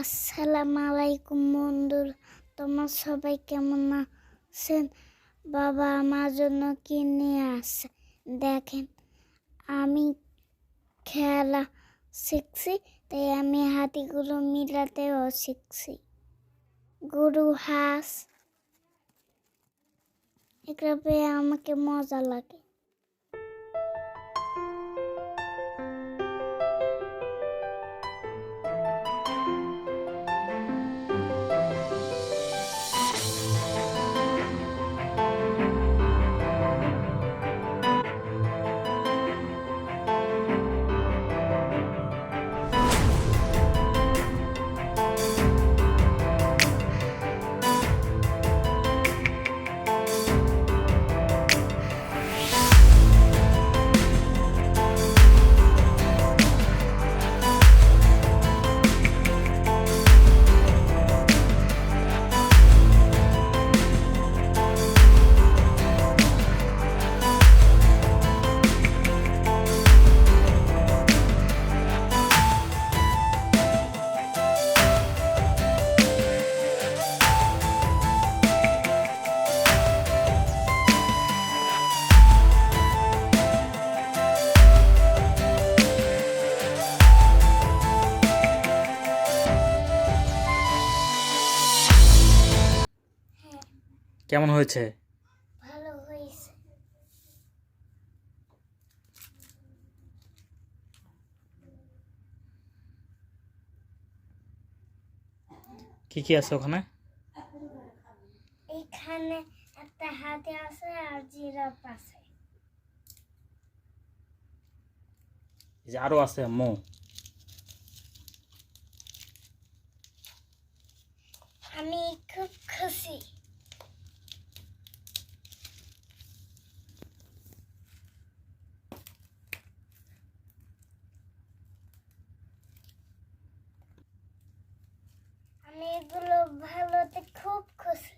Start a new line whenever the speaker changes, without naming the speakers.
আসসালামু আলাইকুম বন্ধুর, তোমার সবাই কেমন আছেন? বাবা আমার জন্য কি নিয়ে আসছে দেখেন, আমি খেলা শিখছি, তাই আমি হাতিগুলো মিলাতেও শিখছি। গরু হাঁস, এগুলো পেয়ে আমাকে মজা লাগে।
কেমন হয়েছে?
ভালো হয়েছে।
কি কি আছে ওখানে?
এখানে একটা হাতি আছে আর জিরাফ আছে।
যে আরও আছে মো।
আমি খুব খুশি। আমি এগুলো ভালোতে খুব খুশি।